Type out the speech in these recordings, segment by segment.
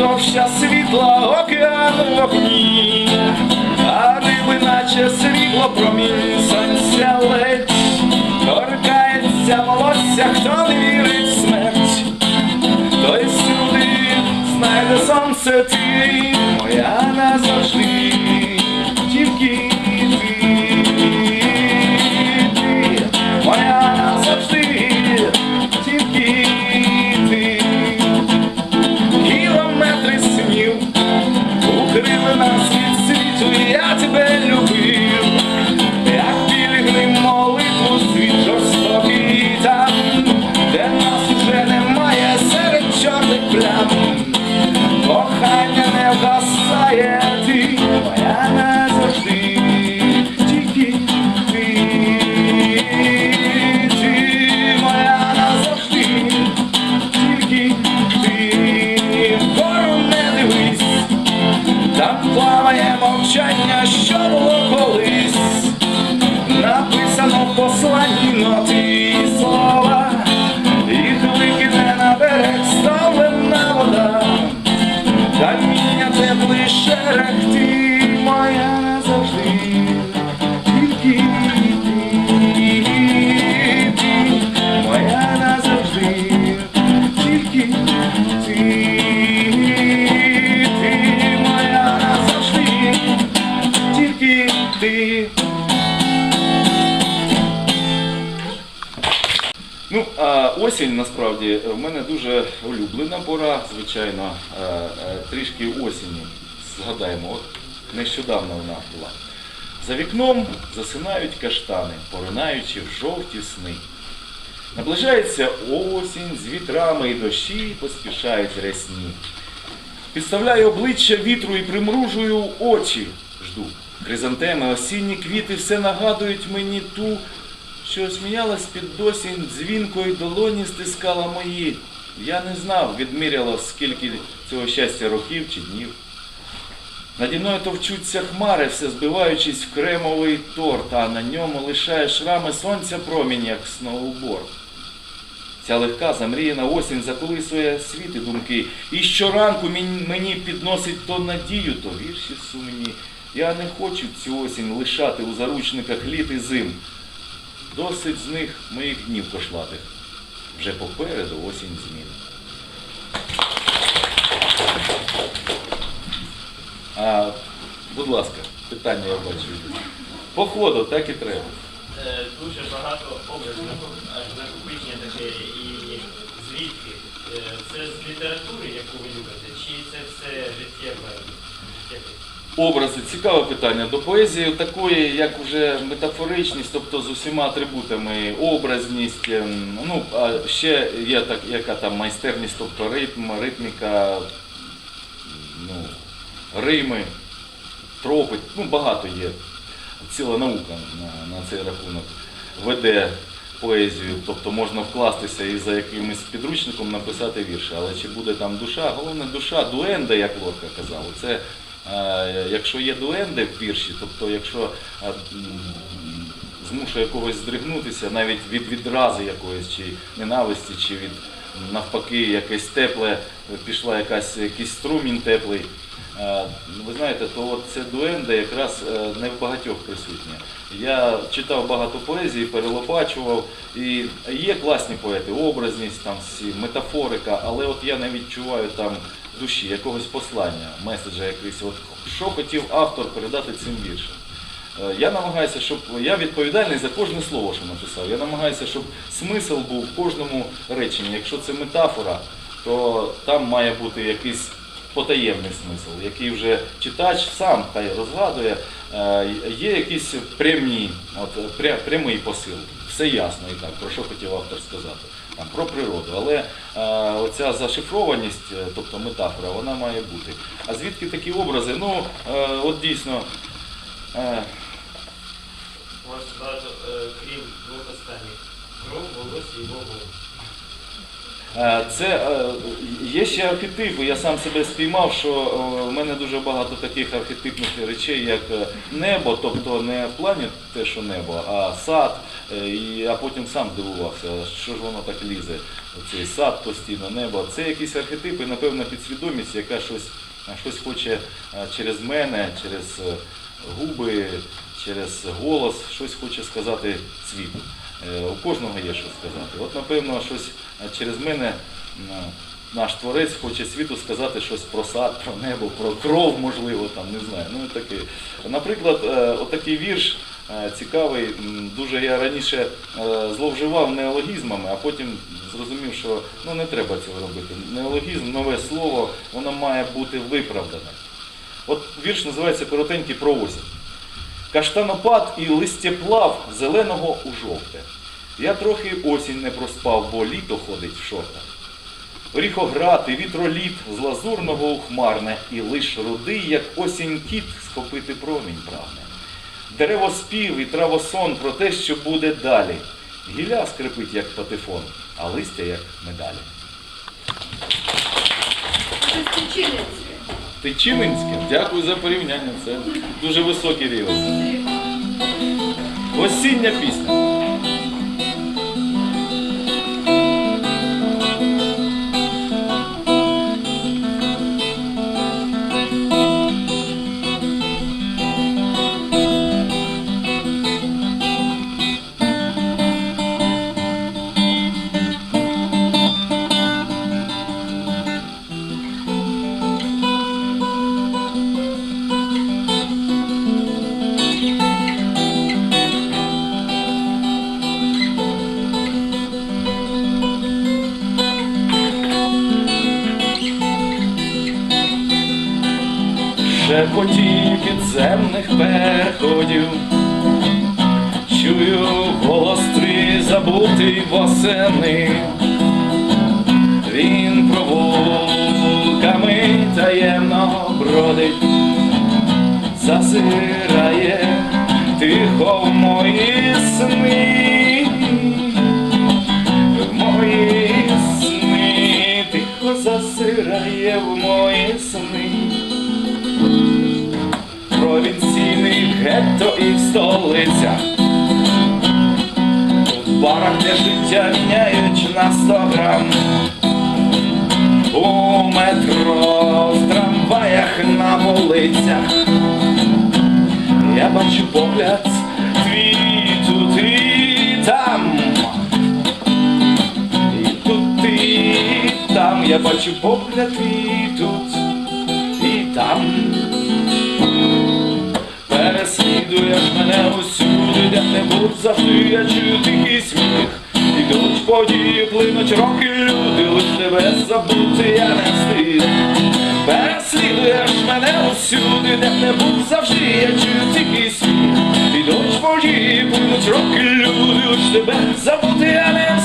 товща світла океан вогні, а риби, наче срібло промінь. Сонця ледь, торкається волосся, хто не вірить в смерть, той сюди знайде сонце ти, моя назавжди, Ну, а осінь насправді в мене дуже улюблена пора, звичайно, Е, е, трішки осені. Згадаємо, от нещодавно вона була. За вікном засинають каштани, поринаючи в жовті сни. Наближається осінь з вітрами і дощі поспішають рясні. Підставляю обличчя вітру і примружую очі. Жду. Хризантеми, осінні квіти все нагадують мені ту, що сміялась під досінь дзвінко й долоні стискала мої. Я не знав, відміряло, скільки цього щастя років чи днів. Наді мною товчуться хмари, все збиваючись в кремовий торт, а на ньому лишає шрами сонця промінь, як сноуборд. Ця легка замріяна осінь заколисує світ і думки. І щоранку мені підносить то надію, то вірші сумні. Я не хочу цю осінь лишати у заручниках літ і зим. Досить з них моїх днів кошлатих. Вже попереду осінь змін. А, будь ласка, питання я бачу. По ходу, так і треба. Дуже багато образів аж накопичення таке і звідки. Е, Це з літератури, яку ви любите, чи це все життєве? Образи, цікаве питання. До поезії такої, як вже метафоричність, тобто з усіма атрибутами, образність, ем, ну, а ще є так, яка там майстерність, тобто ритм, ритміка, ну, рими, тропи, ну, багато є. Ціла наука на, на цей рахунок веде поезію, тобто можна вкластися і за якимось підручником написати вірші. Але чи буде там душа? Головне душа, дуенда, як Лорка казав. Це якщо є дуенди в вірші, тобто якщо змушує когось здригнутися, навіть від відрази якоїсь, чи ненависті, чи від навпаки якесь тепле, пішла якась якийсь струмінь теплий. Е, Ви знаєте, то от це дуенда якраз е, не в багатьох присутня. Я читав багато поезії, перелопачував, і є класні поети, образність, там всі, метафорика, але от я не відчуваю там душі, якогось послання, меседжа якийсь. От що хотів автор передати цим віршем. Е, Я намагаюся, щоб я відповідальний за кожне слово, що написав. Я намагаюся, щоб смисл був в кожному реченні. Якщо це метафора, то там має бути якийсь потаємний смисл, який вже читач сам хай розгадує. Е, Є якісь прямі, от, прямий посил. Все ясно і так, про що хотів автор сказати. Там, про природу. Але е, оця зашифрованість, е, тобто метафора, вона має бути. А звідки такі образи? Ну, от дійсно. Е, крім двох останніх, кров, волосся і вогонь. Е, Це е, є ще архетипи. Я сам себе спіймав, що е, в мене дуже багато таких архетипних речей, як небо, тобто не в плані те, що небо, а сад. А потім сам дивувався, що ж воно так лізе. Цей сад постійно, небо. Це якісь архетипи, напевно, підсвідомість, яка щось, щось хоче через мене, через губи, через голос, щось хоче сказати світу. Е, У кожного є що сказати. От, напевно, щось е, через мене наш творець хоче світу сказати щось про сад, про небо, про кров, можливо, там, не знаю. Ну, таке. Наприклад, е, отакий вірш цікавий. Дуже я раніше зловживав неологізмами, а потім зрозумів, що ну, не треба цього робити. Неологізм, нове слово, воно має бути виправдане. От вірш називається Коротенький про осінь. Каштанопад і листєплав зеленого у жовте. Я трохи осінь не проспав, бо літо ходить в шортах. Оріхоград і вітроліт з лазурного у хмарне, і лиш рудий, як осінь кіт, схопити промінь прагне. Деревоспів і травосон про те, що буде далі. Гілля скрипить, як патефон, а листя як медалі. Чинницьке. Ти Чининське? Дякую за порівняння. Це дуже високий рівень. Осіння пісня. Чую голос твій забутий восени. Він провулками таємно бродить, зазирає тихо в мої сни, в мої сни, тихо зазирає в мої сни провінційних гетто і в столицях. Барах, де життя міняють на 100 грам. У метро, в трамваях на вулицях. Я бачу погляд твій тут і там. І тут і там я бачу погляд твій тут і там. Переслідуєш мене усюди, де-небудь завжди я чую тихий сміх. Ідуть події, плинуть роки люди, лиш тебе забути я не встиг. Переслідуєш мене усюди, де-небудь завжди я чую тихий сміх. Ідуть події, плинуть роки люди, лиш тебе забути я не встиг.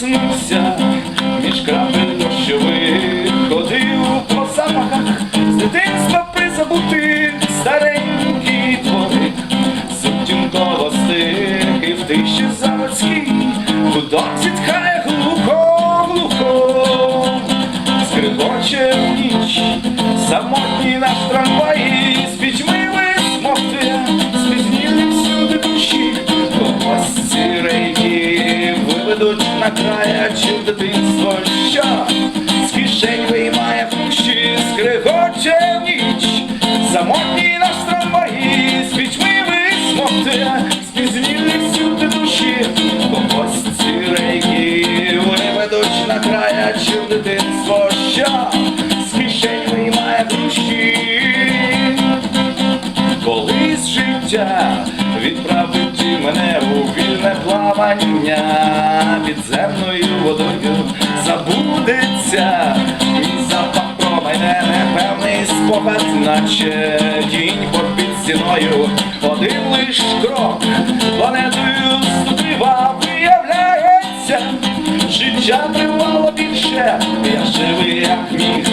Протиснувся між крапель дощових, ходив по запахах. З дитинства призабутих старенький дворик, сутінково стих і в тиші заводській, гудок зітхає глухо, глухо, скрипоче в ніч, самотній наш трамвай, на край, чи дитинство, що з кишень виймає пущі, скригоче ніч, самотній наш трамваї, з пітьми висмокти, спізнілі всюди душі, когось ці рейки виведуть на края, чи дитинство, що плавання підземною водою забудеться. І запах про мене непевний спогад, наче тінь попід стіною, один лиш крок планетою ступива виявляється, життя тривало більше я живий як міг,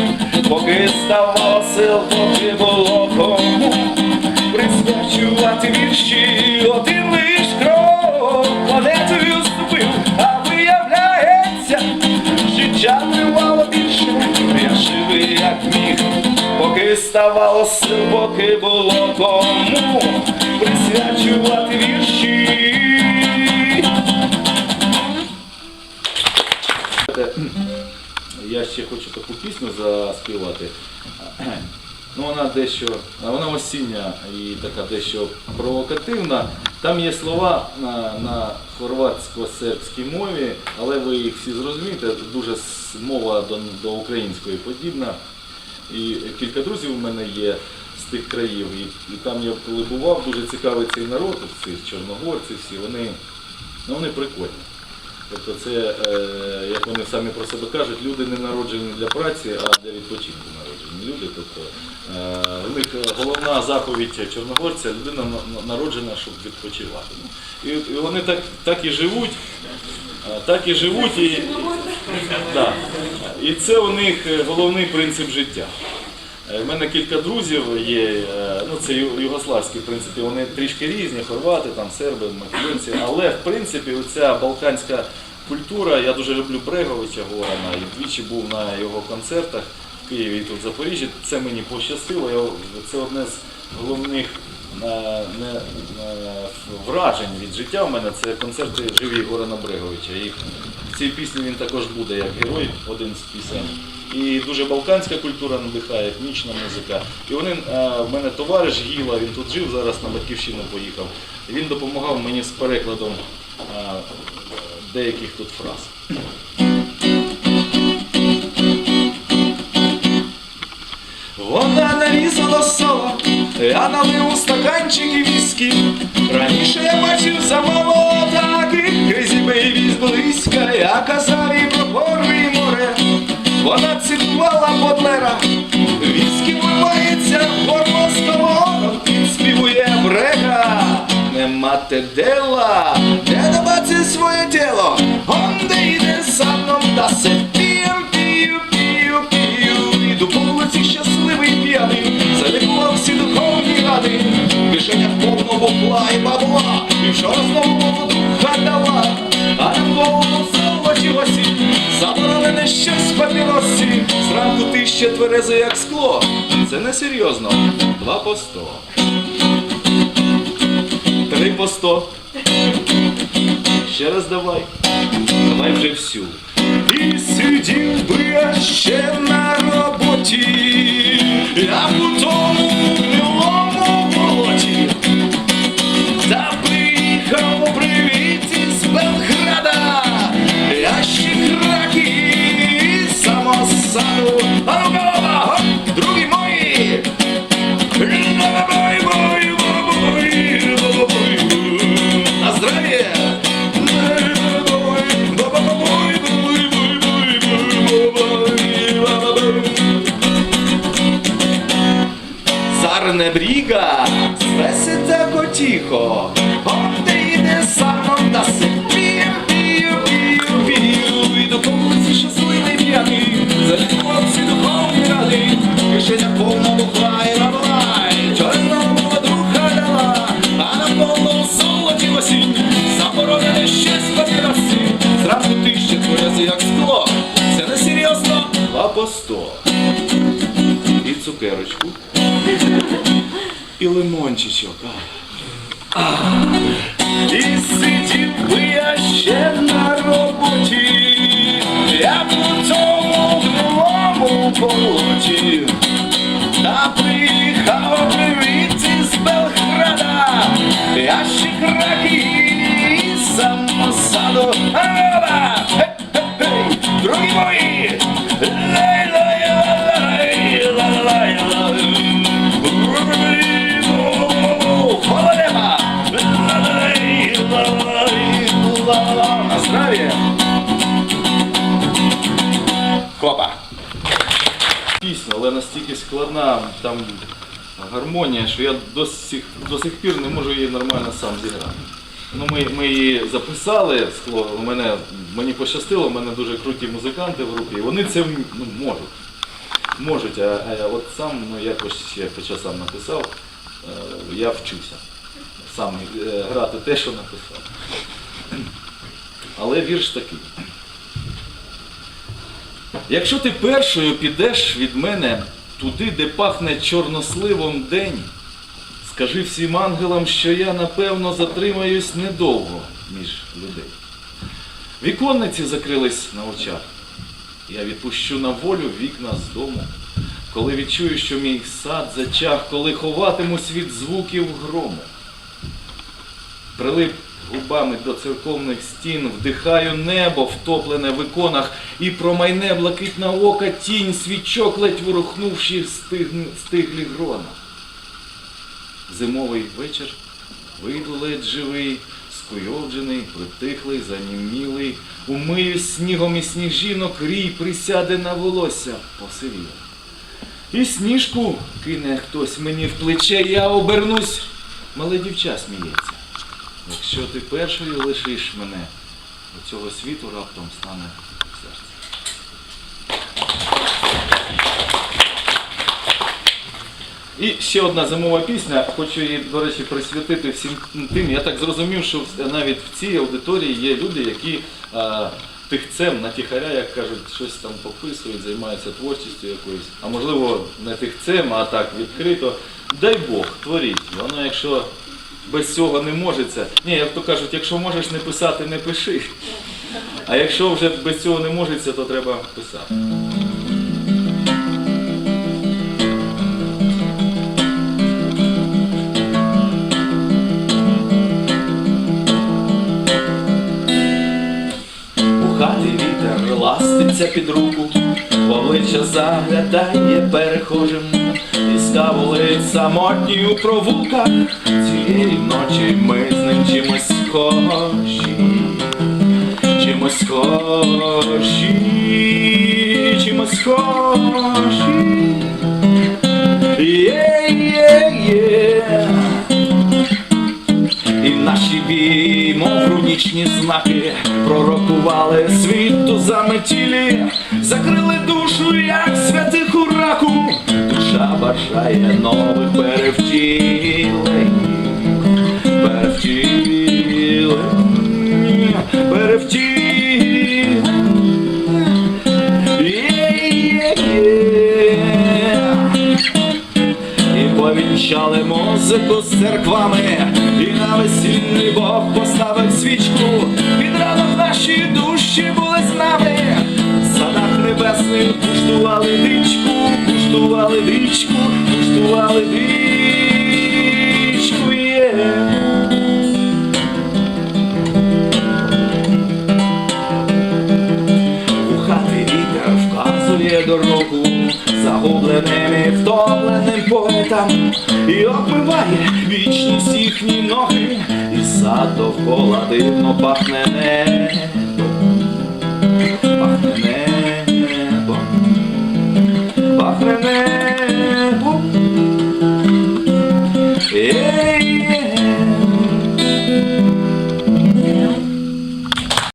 поки ставало сил, поки було кому присвячувати вірші, поки ставало сил, поки було кому присвячувати вірші. Я ще хочу таку пісню заспівати. Ну, вона дещо, вона осіння і така дещо провокативна. Там є слова на, на хорватсько-сербській мові, але ви їх всі зрозумієте, дуже мова до, до української подібна. І кілька друзів у мене є з тих країв, і, і там я коли бував, дуже цікавий цей народ, ці чорногорці всі, вони, ну, вони прикольні. Тобто це, е, як вони самі про себе кажуть, люди не народжені для праці, а для відпочинку народжені люди. Тобто е, у них головна заповідь чорногорця людина на- на- народжена, щоб відпочивати. Ну, І, і вони так, так і живуть, е, так і живуть, і, да. І це у них е, головний принцип життя. Е, В мене кілька друзів є, е, ну це югославські, в принципі, вони трішки різні, хорвати, там, серби, македонці, але в принципі оця балканська культура, я дуже люблю Бреговича Горана, і двічі був на його концертах в Києві і тут в Запоріжжі. Це мені пощастило. Я, це одне з головних е, не, е, вражень від життя у мене це концерти живі Горана Бреговича. І цій пісні він також буде як герой, один з пісень. І дуже балканська культура надихає, етнічна музика. І вони, е, в мене товариш Гіла, він тут жив, зараз на батьківщину поїхав. Він допомагав мені з перекладом е, деяких тут фраз. Вона нарізала сало, я налив у стаканчики віскі. Раніше я бачив замало таких кризі бейбі зблизька. Я казав їй про і море. Вона цитувала Бодлера. Віскі вливається в горло сковород, підспівує брега. Нема те дела, не добаці своє тіло. Он де йде за мном, та се п'єм, пію, пію, пію. Іду по вулиці щасливий п'яний, Кишеня в повному бабла і бабла, і вчора знову молоду дала. А на голову золоті осінь, заборонене щось в папіросі. Зранку ти ще тверезий, як скло. Це не серйозно. Два по сто. Три по сто. Ще раз давай. Давай вже всю. І сидів би я ще на роботі, я в Цар бріга, спеси так тихо, он де йде сам та се пію, пію, пію, пію, і до вулиці щасливий п'яний, залікував всі духовні ради, кишеня повна бухла і рабла, чорного друга дала, а на повному золоті осінь, заборонене щось папіросі, зразу ти ще тверези, як скло, це не серйозно, два по сто. І цукерочку. І лимончичок. І сидів би я ще на роботі, як у тому гнилому болоті. Та приїхав привіт із Белграда, я ще краки самосаду. Ала! Другі мої! На здравие! Хопа! Пісня, але настільки складна там гармонія, що я до сих, до сих пір не можу її нормально сам зіграти. Ну, ми, ми її записали, у мене, мені пощастило, у мене дуже круті музиканти в групі, і вони це ну, можуть. Можуть, а, а от сам ну, якось ще, хоча сам написав, е, я вчуся. Сам е, грати те, що написав. Але вірш такий. Якщо ти першою підеш від мене туди, де пахне чорносливом день, скажи всім ангелам, що я напевно затримаюсь недовго між людей. Віконниці закрились на очах. Я відпущу на волю вікна з дому, коли відчую, що мій сад зачах, коли ховатимусь від звуків грому. Прилип губами до церковних стін, вдихаю небо, втоплене в іконах, і промайне блакитна ока тінь, свічок ледь ворухнувши стигн- стиглі грона. Зимовий вечір вийду ледь живий, скуйовджений, притихлий, занімілий, умиюсь снігом і сніжинок, рій присяде на волосся посивіло. І сніжку кине хтось мені в плече, я обернусь, мале дівча сміється. Якщо ти першою лишиш мене, у цього світу раптом стане серце. І ще одна зимова пісня, хочу її, до речі, присвятити всім тим. Я так зрозумів, що навіть в цій аудиторії є люди, які а, тихцем, натіхаря, як кажуть, щось там пописують, займаються творчістю якоюсь. А можливо, не тихцем, а так відкрито. Дай Бог, творіть. Воно, якщо без цього не можеться. Ні, як то кажуть, якщо можеш не писати, не пиши. А якщо вже без цього не можеться, то треба писати. У хаті вітер ластиться під руку, в обличчя заглядає перехожим, і скавулить самотній у провулках. Ночі ми з ним чимось схожі, чимось схожі, чимось схожі. Є-є-є. І наші бій, мов рунічні знаки, пророкували світу заметілі, закрили душу, як святих у раку. Душа бажає нових перевтілень, музику з церквами, і на весільний Бог поставив свічку, під ранок наші душі були з нами, в садах небесних куштували дичку, куштували дичку, куштували дичку. Їхні ноги, і сад довкола дивно пахне